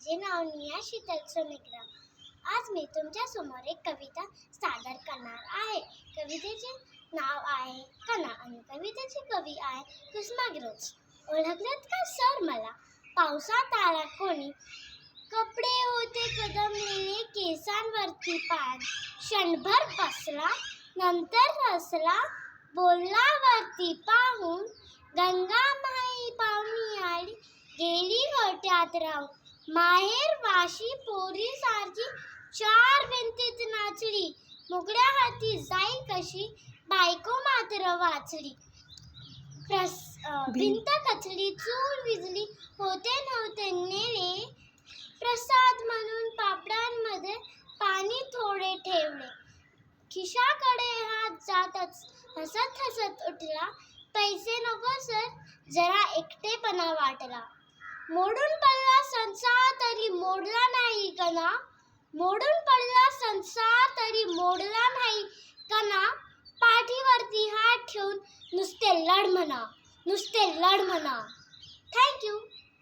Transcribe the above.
माझे नाव निया शीतल सोनेग्रा आज मी तुमच्यासमोर एक कविता सादर करणार आहे. कवितेचे नाव आहे कणा आणि कवितेचे कवी आहे कुसुमाग्रज ओळखलत का सर मला? पावसात आला कोणी? कपडे होते कदमलेले केसांवरती पान क्षणभर बसला नंतर हसला बोलला वरती पाहून गंगा माई पाहुणी आली. गेली गोट्यात राहून. माहेर वाशी पोरी सारखी चार भिंतीत नाचली. मुगड्या हाती जाईल कशी? बायको मात्र वाचली. प्रस भिंत कचली चूल विजली होते नव्हते नेले. प्रसाद म्हणून पापडांमध्ये पाणी थोडे ठेवले. खिशाकडे हात जातच हसत हसत उठला. पैसे नको सर. जरा एकटेपणा वाटला. मोडून पडला संसार तरी मोडला नाही कना. मोडून पडला संसार तरी मोडला नाही कना. पाठीवरती हात ठेवून नुसते लढ म्हणा. नुसते लढ म्हणा. थँक्यू